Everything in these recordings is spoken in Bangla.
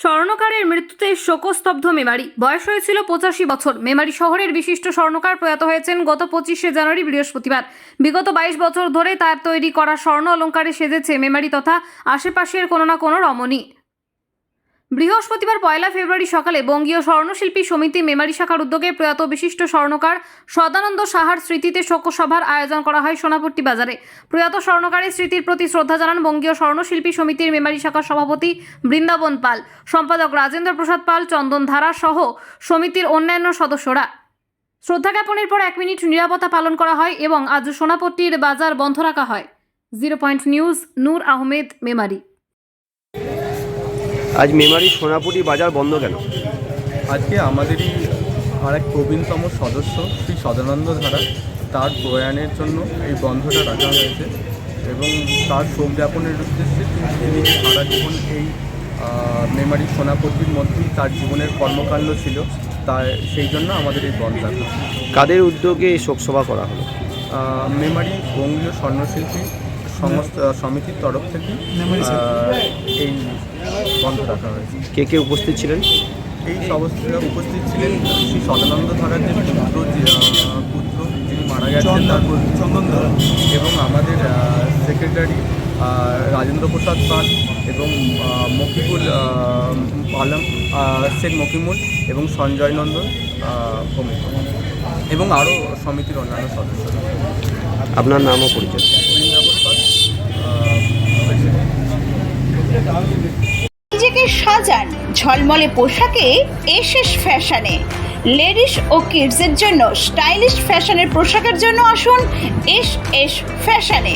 স্বর্ণকারের মৃত্যুতে শোকস্তব্ধ মেমারি। বয়স হয়েছিল পঁচাশি বছর। মেমারি শহরের বিশিষ্ট স্বর্ণকার প্রয়াত হয়েছেন গত পঁচিশে জানুয়ারি বৃহস্পতিবার। বিগত বাইশ বছর ধরে তার তৈরি করা স্বর্ণ অলঙ্কারে সেজেছে মেমারি তথা আশেপাশের কোনো না কোনো রমণী। বৃহস্পতিবার পয়লা ফেব্রুয়ারি সকালে বঙ্গীয় স্বর্ণশিল্পী সমিতি মেমারি শাখার উদ্যোগে প্রয়াত বিশিষ্ট স্বর্ণকার সদানন্দ সাহার স্মৃতিতে শোকসভার আয়োজন করা হয় সোনাপট্টি বাজারে। প্রয়াত স্বর্ণকারের স্মৃতির প্রতি শ্রদ্ধা জানান বঙ্গীয় স্বর্ণশিল্পী সমিতির মেমারি শাখার সভাপতি বৃন্দাবন পাল, সম্পাদক রাজেন্দ্র প্রসাদ পাল, চন্দন ধারা সহ সমিতির অন্যান্য সদস্যরা। শ্রদ্ধা জ্ঞাপনের পর এক মিনিট নিরাপত্তা পালন করা হয় এবং আজ সোনাপট্টির বাজার বন্ধ রাখা হয়। Zero point news, Noor Ahmed, Memari. আজ মেমারি সোনাপুরি বাজার বন্ধ কেন? আজকে আমাদেরই আর এক প্রবীণতম সদস্য শ্রী সদানন্দ ধারা তার প্রয়াণের জন্য এই বন্ধটা রাখা হয়েছে এবং তার শোক জ্ঞাপনের উদ্দেশ্যে তিনি সারা জীবন এই মেমারি সোনাপতির মধ্যেই তার জীবনের কর্মকাণ্ড ছিল। তাই সেই জন্য আমাদের এই বন্ধ রাখা কাদের উদ্যোগে এই শোকসভা করা হলো? মেমারি বঙ্গীয় স্বর্ণশিল্পী সমস্ত সমিতির তরফ থেকে এই বন্ধ রাখা হয়েছে কে কে উপস্থিত ছিলেন? এই সবস্থিরা উপস্থিত ছিলেন শ্রী সদানন্দ ধারার যে পুত্র পুত্র যিনি মারা গেছেন তার চন্দন ধারা এবং আমাদের সেক্রেটারি রাজেন্দ্র প্রসাদ পাল এবং আহ, মকিবুল আলম শেখ মকিমুল এবং সঞ্জয় নন্দন প্রমুখ এবং আরও সমিতির অন্যান্য সদস্য। আপনার নাম ও পরিচয় বৃন্দাবন পাল। নিজেকে সাজান, ঝলমলে পোশাকে এসএস ফ্যাশনে। লেডিস ও কিডসের জন্য স্টাইলিশ ফ্যাশনের পোশাকের জন্য আসুন এস এস ফ্যাশনে।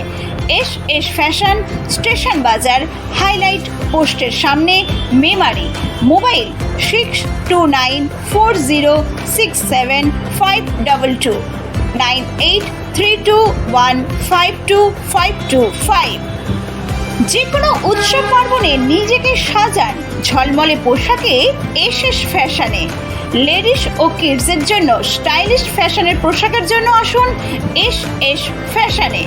এস এস ফ্যাশন স্টেশন বাজার, হাইলাইট পোস্টের সামনে, Memari. Mobile six two nine four zero six seven five double two. Nine eight three two one five two five two five. যে কোনো উৎসব পার্বণে নিজেকে সাজান। ঝলমলে পোশাকে এসএস ফ্যাশনে। লেডিস ও কিডসের জন্য স্টাইলিশ ফ্যাশনের পোশাকের জন্য আসুন এস এস ফ্যাশনে।